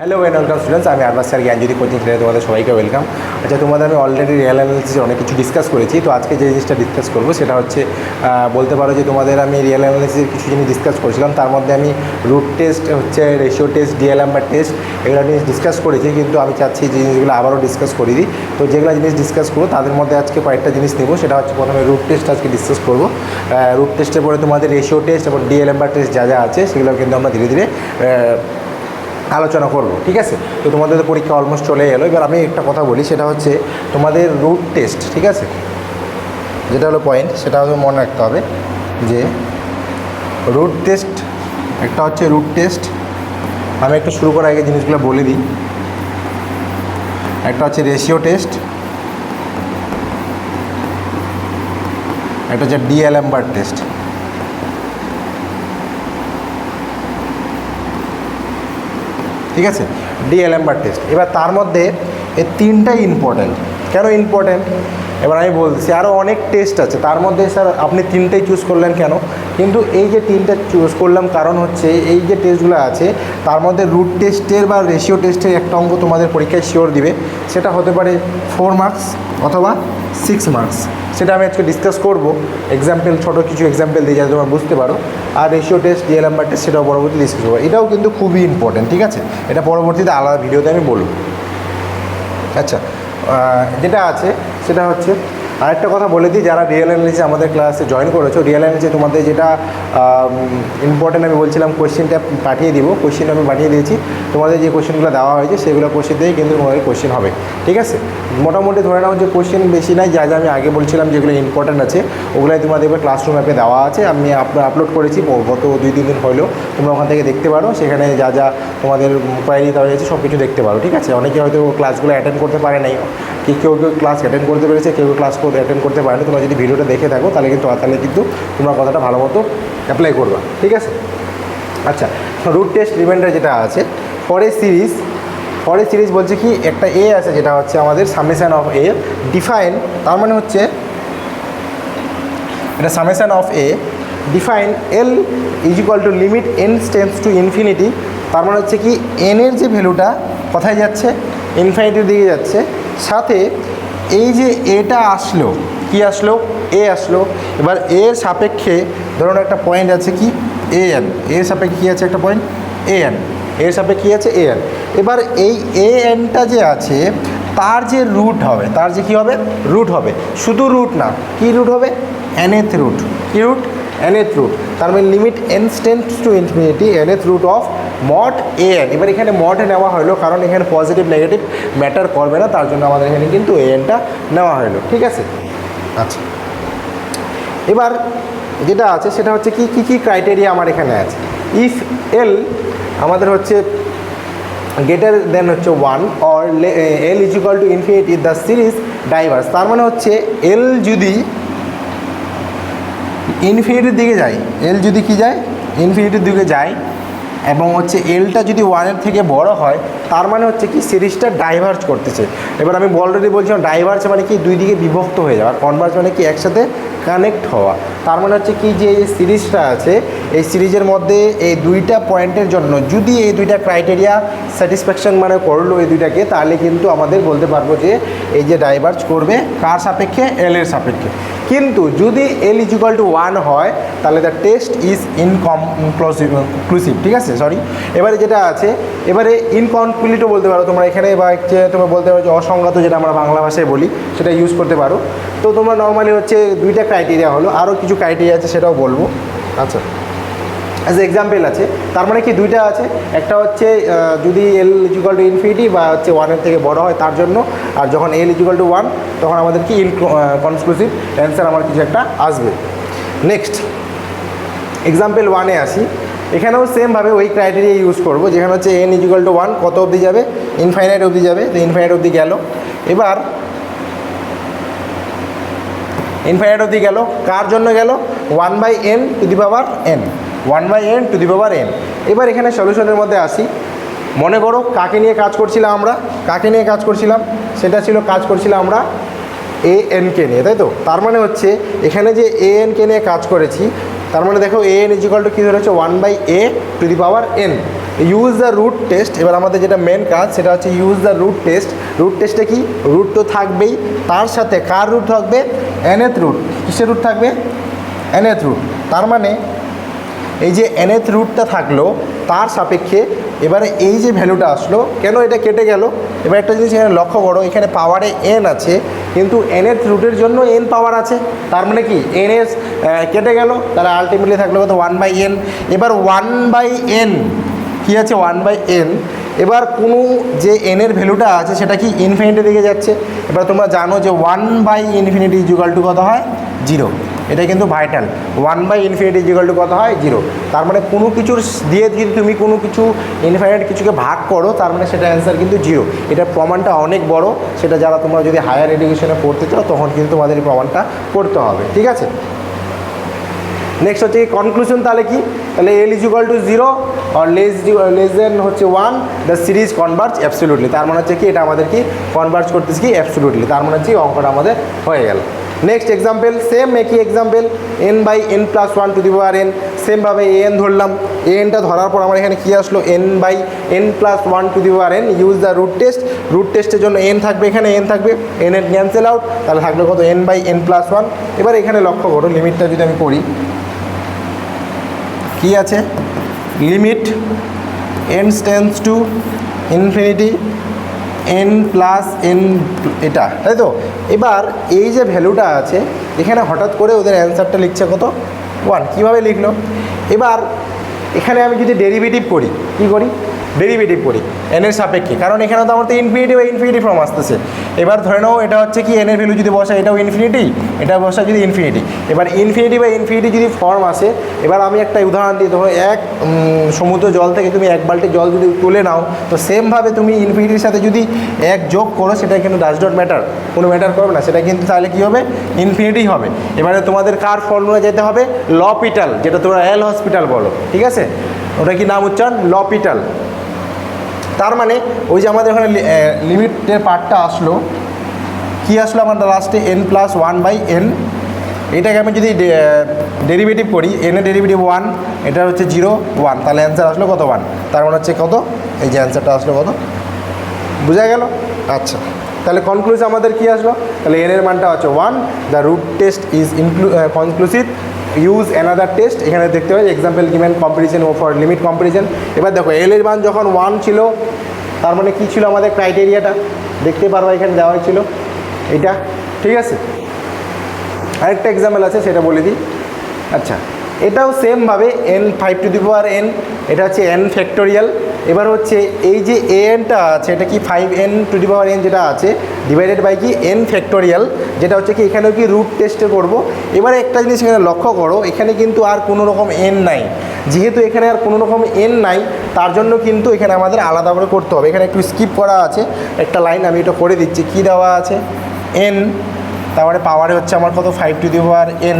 Hello when welcome students আমি আরবাস sir জ্ঞানজ্যোতি coaching সেন্টারে তোমাদের সবাইকে ওয়েলকাম আচ্ছা তোমাদের আমি অলরেডি রিয়েল অ্যানালিসিস অনেক কিছু ডিসকাস করেছি। তো আজকে যে জিনিসটা ডিসকাস করব, সেটা হচ্ছে বলতে পারো যে তোমাদের আমি রিয়েল অ্যানালিসিসের কিছু জিনিস ডিসকাস করেছিলাম। তার মধ্যে আমি রুট টেস্ট হচ্ছে ratio test DL number test এগুলো জিনিস ডিসকাস করেছি। কিন্তু আমি চাচ্ছি যে জিনিসগুলো আবারও ডিসকাস করে দিই। তো যেগুলো জিনিস ডিসকাস করব, তাদের মধ্যে আজকে কয়েকটা জিনিস নেব। সেটা হচ্ছে প্রথমে রুট টেস্ট আজকে ডিসকাস করব। রুট টেস্টের পরে তোমাদের রেশিও টেস্ট এবং ডিএল নাম্বার টেস্ট যা যা আছে, সেগুলো কিন্তু আমরা ধীরে ধীরে আলোচনা করব, ঠিক আছে? তো তোমাদের পরীক্ষা অলমোস্ট চলে এলো। এবার আমি একটা কথা বলি, সেটা হচ্ছে তোমাদের রুট টেস্ট ঠিক আছে? যেটা হলো পয়েন্ট সেটা হলো মনে রাখতে হবে যে রুট টেস্ট একটা হচ্ছে রুট টেস্ট আমি একটু শুরু করার আগে জিনিসগুলো বলে দিই। একটা হচ্ছে রেশিও টেস্ট একটা হচ্ছে ডিএলএম্বার টেস্ট ঠিক আছে? ডিএলএম্বার টেস্ট এবার তার মধ্যে এই তিনটাই ইম্পর্ট্যান্ট কেন ইম্পর্ট্যান্ট এবার আমি বলছি আরও অনেক টেস্ট আছে। তার মধ্যে স্যার আপনি তিনটেই চুজ করলেন কেন? কিন্তু এই যে তিনটা চুজ করলাম, কারণ হচ্ছে এই যে টেস্টগুলো আছে, তার মধ্যে রুট টেস্টের বা রেশিও টেস্টের একটা অঙ্ক তোমাদের পরীক্ষায় শিওর দিবে। সেটা হতে পারে ফোর মার্কস অথবা সিক্স মার্কস সেটা আমি আজকে ডিসকাস করব। এক্সাম্পল ছোটো কিছু এক্সাম্পল দিয়ে যাতে তোমরা বুঝতে পারো। আর ratio test DL number test সেটাও পরবর্তী ডিসকাস করব। এটাও কিন্তু খুবই ইম্পর্ট্যান্ট ঠিক আছে? এটা পরবর্তীতে আলাদা ভিডিওতে আমি বলব। আচ্ছা যেটা আছে সেটা হচ্ছে আরেকটা কথা বলে দিই, যারা রিয়েল অ্যানালিসিস আমাদের ক্লাসে জয়েন করেছ রিয়েল অ্যানালিসিসে তোমাদের যেটা ইম্পর্টেন্ট আমি বলছিলাম কোশ্চেনটা পাঠিয়ে দিব কোশ্চেন আমি পাঠিয়ে দিয়েছি। তোমাদের যে কোশ্চেনগুলো দেওয়া হয়েছে, সেগুলো কোশ্চেন দিয়েই কিন্তু তোমাদের কোশ্চেন হবে, ঠিক আছে? মোটামুটি ধরে নাও যে কোশ্চেন বেশি নাই, যা যা আমি আগে বলছিলাম যেগুলো ইম্পর্টেন্ট আছে, ওগুলাই তোমাদের এবার ক্লাসরুম অ্যাপে দেওয়া আছে, আমি আপলোড করেছি গত দুই, তিন দিন হলো, তোমরা ওখান থেকে দেখতে পারো, সেখানে যা যা তোমাদের কোয়ারি দেওয়া হয়েছে সব কিছু দেখতে পারো, ঠিক আছে? অনেকে হয়তো ক্লাসগুলো অ্যাটেন্ড করতে পারে নাই কেউ কেউ ক্লাস অ্যাটেন্ড করতে পেরেছে, কেউ ক্লাস অ্যাটেন্ড করতে পারেনি, তোমরা যদি ভিডিওটা দেখে থাকো, তাহলে কিন্তু তাহলে কিন্তু তোমরা কথাটা ভালো মতো অ্যাপ্লাই করবা, ঠিক আছে? আচ্ছা রুট টেস্ট রিমাইন্ডার যেটা আছে, পরের সিরিজ পরের সিরিজ বলছে কি, একটা এ আছে যেটা হচ্ছে আমাদের সামেশান অফ এ ডিফাইন তার মানে হচ্ছে এটা summation of a define L is equal to limit n tends to infinity তার মানে হচ্ছে কি এনের যে ভ্যালুটা কোথায় যাচ্ছে? ইনফিনিটির দিকে যাচ্ছে। সাথে এই যে এটা আসলো, কি আসলো? এ আসলো। এবার এর সাপেক্ষে ধরুন একটা পয়েন্ট আছে কি? এ এন এর সাপেক্ষে কী আছে একটা পয়েন্ট এ এন এর সাপেক্ষে কী আছে? এ এন এবার এই এ এনটা যে আছে, তার যে রুট হবে, তার যে কী হবে? রুট হবে। শুধু রুট না, কি রুট হবে? nth রুট কি রুট nth রুট তার মানে limit n tends to infinity nth root of mod a n এবার এখানে মড নেওয়া হলো কারণ এখানে পজিটিভ নেগেটিভ ম্যাটার করবে না, তার জন্য আমাদের এখানে কিন্তু এ এনটা নেওয়া হলো, ঠিক আছে? আচ্ছা। এবার যেটা আছে সেটা হচ্ছে কি, কী কী ক্রাইটেরিয়া আমার এখানে আছে? ইফ এল আমাদের হচ্ছে গেটার দেন হচ্ছে one or L is equal to infinity the series diverse তার মানে হচ্ছে এল যদি ইনফিনিটির দিকে যায় এল যদি কি যায়? ইনফিনিটির দিকে যায় এবং হচ্ছে এলটা যদি ওয়ানের থেকে বড় হয়, তার মানে হচ্ছে কি সিরিজটা ডাইভার্জ করতেছে। এবার আমি অলরেডি বলছিলাম ডাইভার্জ মানে কি দুই দিকে বিভক্ত হয়ে যাওয়া কনভার্জ মানে কি একসাথে কানেক্ট হওয়া। তার মানে হচ্ছে কি যে এই সিরিজটা আছে, এই সিরিজের মধ্যে এই দুইটা পয়েন্টের জন্য যদি এই দুইটা ক্রাইটেরিয়া স্যাটিসফ্যাকশন মানে করল এই দুইটাকে, তাহলে কিন্তু আমাদের বলতে পারব যে এই যে ডাইভার্জ করবে, কার সাপেক্ষে? এল এর সাপেক্ষে। কিন্তু যদি এল ইজিক্যাল টু ওয়ান হয়, তাহলে দ্য টেস্ট ইজ ইনকমক্লুসিভ ক্লুসিভ ঠিক আছে? সরি এবারে যেটা আছে, এবারে ইনকমপ্লিটও বলতে পারো তোমরা। এখানে বা তোমরা বলতে পারো যে অসংগত, যেটা আমরা বাংলা ভাষায় বলি, সেটা ইউজ করতে পারো। তো তোমরা নর্মালি হচ্ছে দুইটা ক্রাইটেরিয়া হলো। আরও কিছু ক্রাইটেরিয়া আছে, সেটাও বলব। আচ্ছা। অ্যাজ এক্সাম্পল আছে। তার মানে কি দুইটা আছে। একটা হচ্ছে যদি এল ইজিক্যাল টু ইনফিনিটি বা হচ্ছে ওয়ানের থেকে বড় হয় তার জন্য। আর যখন এল ইজিক্যাল টু ওয়ান তখন আমাদের কি ইন কনক্লুসিভ অ্যান্সার আমার কিছু একটা আসবে। নেক্সট এক্সাম্পল ওয়ানে আসি। এখানেও সেমভাবে ওই ক্রাইটেরিয়া ইউজ করব, যেখানে হচ্ছে এন ইজিক্যাল টু ওয়ান কত অবধি যাবে? ইনফাইনাইট অবধি যাবে, তো ইনফাইনাইট অবধি গেল। এবার ইনফাইনাইট অবধি গেল। কার জন্য গেল? One by n to the power n one by n to the power n এবার এখানে সলিউশনের মধ্যে আসি। মনে করো কাকে নিয়ে কাজ করছিলাম আমরা? কাকে নিয়ে কাজ করছিলাম? সেটা ছিল কাজ করছিলাম আমরা এ এন কে নিয়ে, তাই তো? তার মানে হচ্ছে এখানে যে এ এন কে নিয়ে কাজ করেছি, তার মানে দেখো এ এন ইজিকাল টু কী ধরেছে one by a to the power n use the root test এবার আমাদের যেটা মেন কাজ, সেটা হচ্ছে use the root test root টেস্টে কি? রুট তো থাকবেই। তার সাথে কার রুট থাকবে? এনএথ রুট কিসের রুট থাকবে? এনএথ রুট তার মানে এই যে এনএথ রুটটা থাকল, তার সাপেক্ষে এবারে এই যে ভ্যালুটা আসলো, কেন এটা কেটে গেল? এবার একটা জিনিস এখানে লক্ষ্য করো, এখানে পাওয়ারে এন আছে, কিন্তু এনএথ রুটের জন্য এন পাওয়ার আছে। তার মানে কি? এন এস কেটে গেল, তাহলে আলটিমেটলি থাকল কত? ওয়ান বাই এন এবার ওয়ান বাই এন কী আছে? ওয়ান বাই এন এবার কোনো যে এনের ভ্যালুটা আছে, সেটা কি ইনফিনিটি দিকে যাচ্ছে? এবার তোমরা জানো যে one by infinity is equal to কত হয়? জিরো এটা কিন্তু vital one by infinity is equal to কত হয়? জিরো তার মানে কোনো কিছুর দিয়ে যদি তুমি কোনো কিছু ইনফাইনাইট কিছুকে ভাগ করো, তার মানে সেটা অ্যান্সার কিন্তু জিরো এটার প্রমাণটা অনেক বড়। সেটা যারা তোমরা যদি হায়ার এডুকেশনে পড়তে চাও, তখন কিন্তু তোমাদের এই প্রমাণটা করতে হবে। ঠিক আছে? নেক্সট হচ্ছে কনক্লুশন তাহলে কি? তাহলে এল ইজ টু জিরো আর লেস লেস দেন হচ্ছে one the series converge absolutely তার মানে হচ্ছে কি? এটা আমাদের কি? কনভার্জ করতেছি কি? অ্যাবসলিউটলি তার মানে হচ্ছে অঙ্কটা আমাদের হয়ে গেল। নেক্সট এক্সাম্পল সেম একই example n by n plus one to the power n সেমভাবে এ এন ধরলাম। এ এনটা ধরার পর আমার এখানে কী আসলো? N by n plus one to the power n use the root test root টেস্টের জন্য এন থাকবে এখানে এন থাকবে। এন এর ক্যান্সেল আউট তাহলে থাকবে কত? N by n plus one এবার এখানে লক্ষ্য করো লিমিটটা যদি আমি করি, কি আছে? Limit n tends to infinity n plus n এটা, তাই তো? এবার এই যে ভ্যালুটা আছে, এখানে হঠাৎ করে ওদের অ্যান্সারটা লিখছে কত? ওয়ান কীভাবে লিখলো? এবার এখানে আমি যদি ডেরিভেটিভ করি, কি করি? ডেরিভেটিভ করি। এনের সাপেক্ষে। কারণ এখানে তো আমার তো ইনফিনিটি বা ইনফিনিটি ফর্ম আসতেছে। এবার ধরে নাও, এটা হচ্ছে কি এনের ভ্যালু যদি বসায় এটাও ইনফিনিটি এটা বসা যদি ইনফিনিটি এবার ইনফিনিটি বা ইনফিনিটি যদি ফর্ম আসে, এবার আমি একটা উদাহরণ দিই ধরো এক সমুদ্র জল থেকে তুমি এক বালতি জল যদি তুলে নাও, তো সেমভাবে তুমি ইনফিনিটির সাথে যদি এক যোগ করো, সেটা কিন্তু ডাজ ডট ম্যাটার কোনো ম্যাটার করবে না। সেটা কিন্তু তাহলে কী হবে? ইনফিনিটি হবে। এবারে তোমাদের কার ফর্মুলা যেতে হবে? লপিটাল যেটা তোমরা এল হসপিটাল বলো। ঠিক আছে? ওটা কি নাম উচ্চারণ? লপিটাল তার মানে ওই যে আমাদের ওখানে লিমিটের পার্টটা আসলো। কি আসলো আমাদের লাস্টে n plus one by n এটাকে আমি যদি ডেরিভেটিভ করি এনের ডেরিভেটিভ ওয়ান এটা হচ্ছে জিরো ওয়ান তাহলে অ্যান্সার আসলো কত ওয়ান তার মানে হচ্ছে কত? এই যে অ্যান্সারটা আসলো কত? বোঝা গেল? আচ্ছা। তাহলে কনক্লুশন আমাদের কি আসলো? তাহলে এন এর মানটা হচ্ছে one the root test is inconclusive use another test এখানে দেখতে পাই এক্সাম্পল গিভেন কম্পিটিশন ও ফর লিমিট কম্পিটিশন এবার দেখো এল এর মান যখন ওয়ান ছিল, তার মানে কী ছিল আমাদের ক্রাইটেরিয়াটা দেখতে পারব এখানে দেওয়া হয়েছিল। এটা, ঠিক আছে? আরেকটা এক্সাম্পল আছে, সেটা বলে দিই। আচ্ছা এটাও সেমভাবে n five to the power n এটা হচ্ছে এন ফ্যাক্টোরিয়াল এবার হচ্ছে, এই যে এনটা আছে, এটা কি five n to the power n যেটা আছে ডিভাইডেড বাই কি? এন ফ্যাক্টোরিয়াল যেটা হচ্ছে কি, এখানেও কি রুট টেস্টে করব। এবারে একটা জিনিস এখানে লক্ষ্য করো, এখানে কিন্তু আর কোনো রকম এন নাই। যেহেতু এখানে আর কোনো রকম এন নাই, তার জন্য কিন্তু এখানে আমাদের আলাদা করে করতে হবে। এখানে একটু স্কিপ করা আছে। একটা লাইন আমি এটা করে দিচ্ছি। কি দেওয়া আছে? এন তারপরে পাওয়ারে হচ্ছে আমার কত? Five to the power n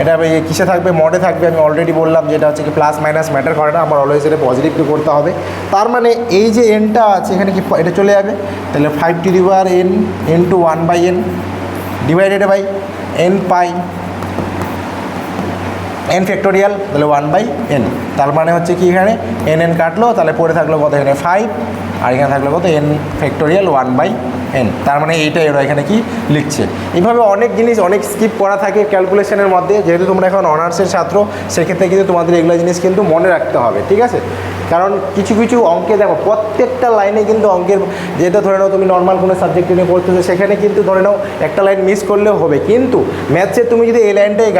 এটা কিসে থাকবে? মডে থাকবে। আমি অলরেডি বললাম যেটা হচ্ছে কি প্লাস মাইনাস ম্যাটার করে না। আমার অলওয়েজ এটা পজিটিভলি করতে হবে। তার মানে এই যে এনটা আছে, এখানে কি এটা চলে যাবে? তাহলে five to the n n to one by n divided by n pi n factorial তাহলে ওয়ান বাই এন তার মানে হচ্ছে কি এখানে এন এন কাটলো, তাহলে পড়ে থাকল কত এখানে? ফাইভ আর এখানে থাকলে কত? N factorial one by n তার মানে এইটাই ওরা এখানে কি লিখছে? এইভাবে অনেক জিনিস, অনেক স্কিপ করা থাকে ক্যালকুলেশনের মধ্যে। যেহেতু তোমরা এখন অনার্সের ছাত্র, সেক্ষেত্রে কিন্তু তোমাদের এগুলো জিনিস কিন্তু মনে রাখতে হবে, ঠিক আছে? কারণ কিছু কিছু অঙ্কে দেখো, প্রত্যেকটা লাইনে কিন্তু অঙ্কের যেটা ধরে নাও তুমি নর্মাল কোনো সাবজেক্ট নিয়ে পড়তেছো, সেখানে কিন্তু ধরে নাও একটা লাইন মিস করলেও হবে। কিন্তু ম্যাথসে তুমি যদি এই লাইনটাই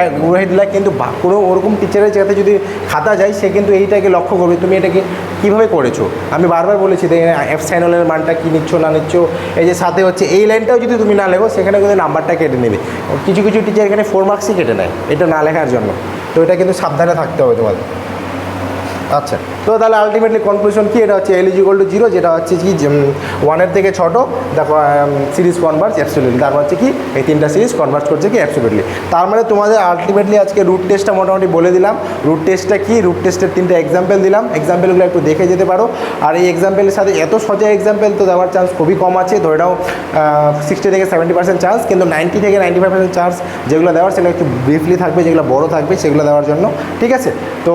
দিলে, কিন্তু কোনো ওরকম টিচারের সাথে যদি খাতা যায়, সে কিন্তু এইটাকে লক্ষ্য করবে, তুমি এটাকে কীভাবে করেছ? আমি বারবার বলেছি এফ সাইনলের মানটা কী নিচ্ছ, না নিচ্ছ? এই যে সাথে হচ্ছে, এই লাইনটাও যদি তুমি না লেখো, সেখানে কিন্তু নাম্বারটা কেটে নেবে। কিছু কিছু টিচার এখানে ফোর মার্কসই কেটে নেয়, এটা না লেখার জন্য। তো এটা কিন্তু সাবধানে থাকতে হবে তোমাদের। আচ্ছা। তো তাহলে আলটিমেটলি কনক্লুশন কি? এটা হচ্ছে এলিজিবল টু জিরো যেটা হচ্ছে কি ওয়ানের থেকে ছোটো, দেখো সিরিজ কনভার্স অ্যাবসলিউটলি তার হচ্ছে কি, এই তিনটা সিরিজ কনভার্স করছে কি অ্যাবসলিউটলি তার মানে তোমাদের আলটিমেটলি আজকে রুট টেস্টটা মোটামুটি বলে দিলাম। রুট টেস্টটা কি? রুট টেস্টের তিনটা এক্সাম্পল দিলাম। এক্সাম্পলগুলো একটু দেখে যেতে পারো। আর এই এক্সাম্পলের সাথে এত সহজে এক্সাম্পল তো দেওয়ার চান্স খুবই কম আছে। ধরে নাও সিক্সটি থেকে সেভেন্টি পার্সেন্ট চান্স কিন্তু নাইনটি থেকে নাইনটি ফাইভ পার্সেন্ট চান্স যেগুলো দেওয়ার, সেগুলো একটু ব্রিফলি থাকবে, যেগুলো বড় থাকবে, সেগুলো দেওয়ার জন্য। ঠিক আছে? তো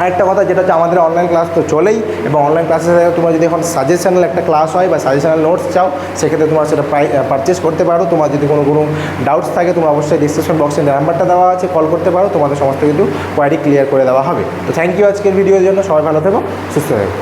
আরেকটা কথা যেটা হচ্ছে আমাদের অনলাইন ক্লাস তো চলেই এবং অনলাইন ক্লাসের সাথে তোমরা যদি এখন সাজেশনাল একটা ক্লাস হয় বা সাজেশনাল নোটস চাও, সেক্ষেত্রে তোমরা সেটা প্রাই পারচেস করতে পারো। তোমার যদি কোনো কোনো ডাউটস থাকে, তোমরা অবশ্যই ডিসক্রিপশন বক্সে নাম্বারটা দেওয়া আছে কল করতে পারো। তোমাদের সমস্ত কিন্তু কোয়ারি ক্লিয়ার করে দেওয়া হবে। তো থ্যাংক ইউ আজকের ভিডিওর জন্য। সবাই ভালো থেকো, সুস্থ থেকো।